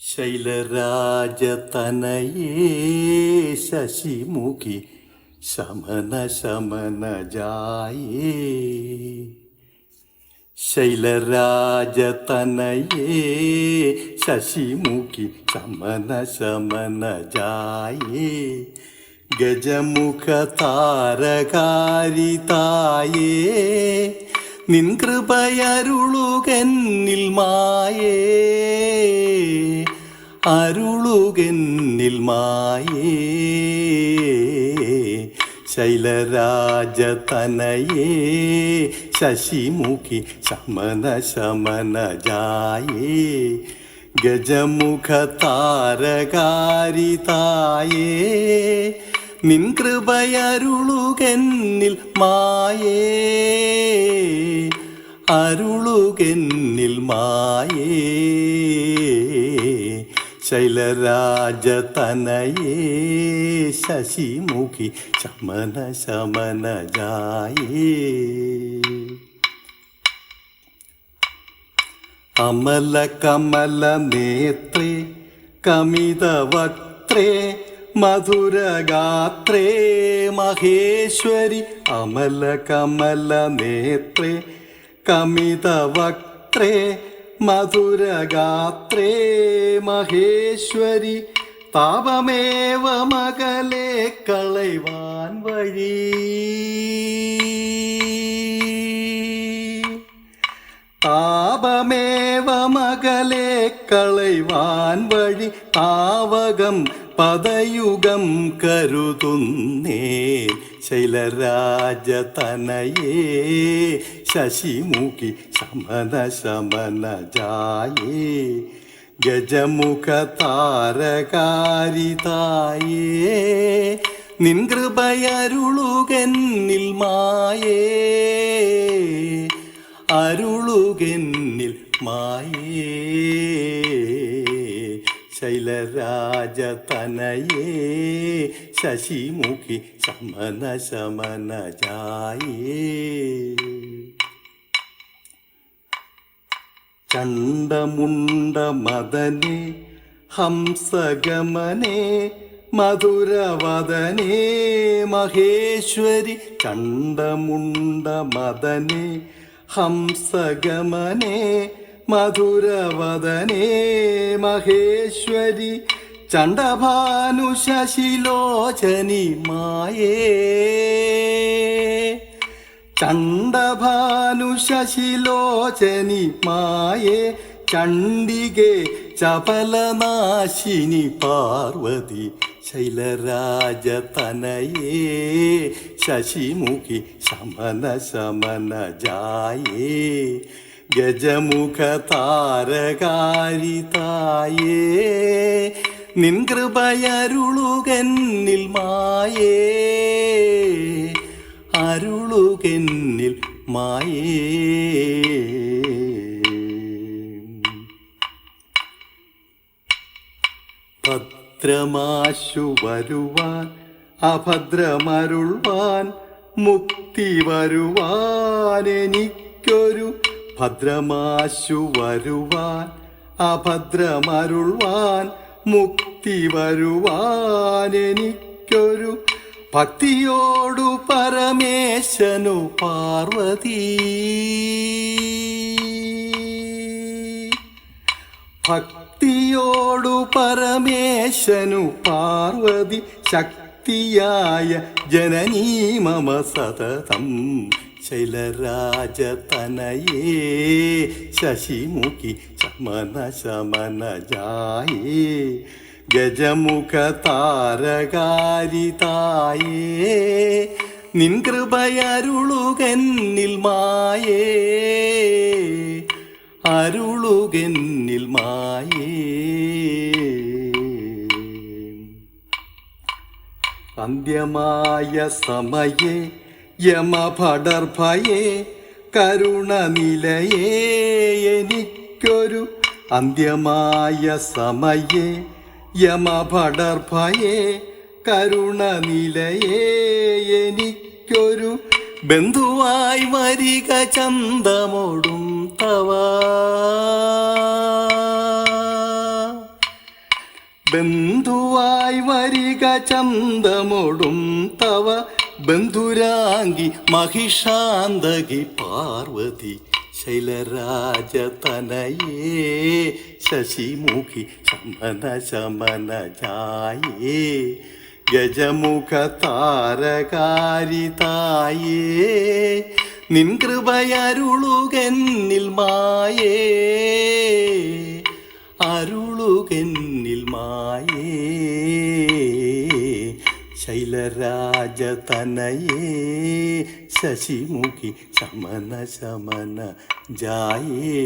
ശൈലരാജതനയേ ശശിമുഖി ശമന ശമന ജായേ. ശൈലരാജതനയേ ശശിമുഖി ശമന ശമന ജായേ. ഗജമുഖ താരകാരിതായേ നിൻ കൃപയരുളുകന്നിൽ മായേ. അരുളുകന്നിൽ മായേ. ശൈലരാജതനയേ. ശശിമുഖി ശമന ശമന ജായേ. ഗജമുഖ താരകാരിതായേ നിൻ കൃപയരുളുകന്നിൽ മായേ. അരുളുകന്നിൽ മായേ ശൈലരാജതനയേ ശശിമുഖി ശമന ശമന ജായേ. അമല കമല നേത്രേ കമിതവക്ത്രേ മധുരഗാത്രേ മഹേശ്വരി അമല കമല നേത്രേ കമിതവക്ത്രേ മധുരഗാത്രേ മഹേശ്വരി താപമേവ മകളെ കളയുവാൻ വഴി താപമേവ മകളെ കളയുവാൻ വഴി താവകം പദയുഗം കരുതുന്നേ ശൈലരാജതനയേ ശശിമുഖി ശമന ശമന ജായേ ഗജമുഖ താരകാരിതായേ നിൻ കൃപയരുളുകന്നിൽ മായേ അരുളുകന്നിൽ മായേ. ശൈലരാജതനയേ ശശിമുഖി ശമന ശമന ചണ്ടമുണ്ട മദനെ ഹംസഗമനെ മധുരവദനേ മഹേശ്വരി ചണ്ടമുണ്ട മദനെ ഹംസഗമനെ മധുരവദനേ മഹേശ്വരി ചണ്ടഭാനു ശശിലോചനി മായേ. ചണ്ടഭാനു ശശിലോചനി മായേ ചണ്ഡികെ ചപലനാശിനി പാർവതി ശൈലരാജതനയേ ശശിമുഖി ശമന ശമന ജായേ ഗജമുഖ താരകാരിതായേ നിൻ കൃപയരുളുകന്നിൽ മായേ അരുളുകന്നിൽ മായേ. ഭദ്രമാശു വരുവാൻ അഭദ്രമരുൾവാൻ മുക്തി വരുവാൻ എനിക്കൊരു ഭദ്രമാശു വരുവാൻ അഭദ്രമരുൾവാൻ മുക്തി വരുവാൻ എനിക്കൊരു ഭക്തിയോടു പരമേശനു പാർവതി. ഭക്തിയോടു പരമേശനു പാർവതി ശക്തിയായ ജനനീ മമ സതതം. ശൈലരാജതനയേ ശശിമുഖി ശമന ഗജമുഖ താരകാരിതായേ നിൻ കൃപയരുളുകന്നിൽ മായേ അരുളുകന്നിൽ മായേ. അന്ത്യമായ സമയേ യമഭടർഭയേ കരുണനിലയേ എനിക്കൊരു അന്ത്യമായ സമയേ. യമഭടർഭയേ കരുണനിലയേ എനിക്കൊരു ബന്ധുവായി വരിക ചന്തമോടും തവ. ബന്ധുവായി വരിക തവ ബന്ധുരാങ്കി മഹിഷാന്തകി പാർവതി ശൈലരാജ തനയേ ശശിമുഖി ശമന ശമന ജായേ ഗജമുഖ താരകാരിതായേ നിൻ കൃപയരുളുകന്നിൽ മായേ അരുളുകന്നിൽ മായേ ശൈലരാജ തനയേ ശശിമുഖി ശമന ശമന ജായേ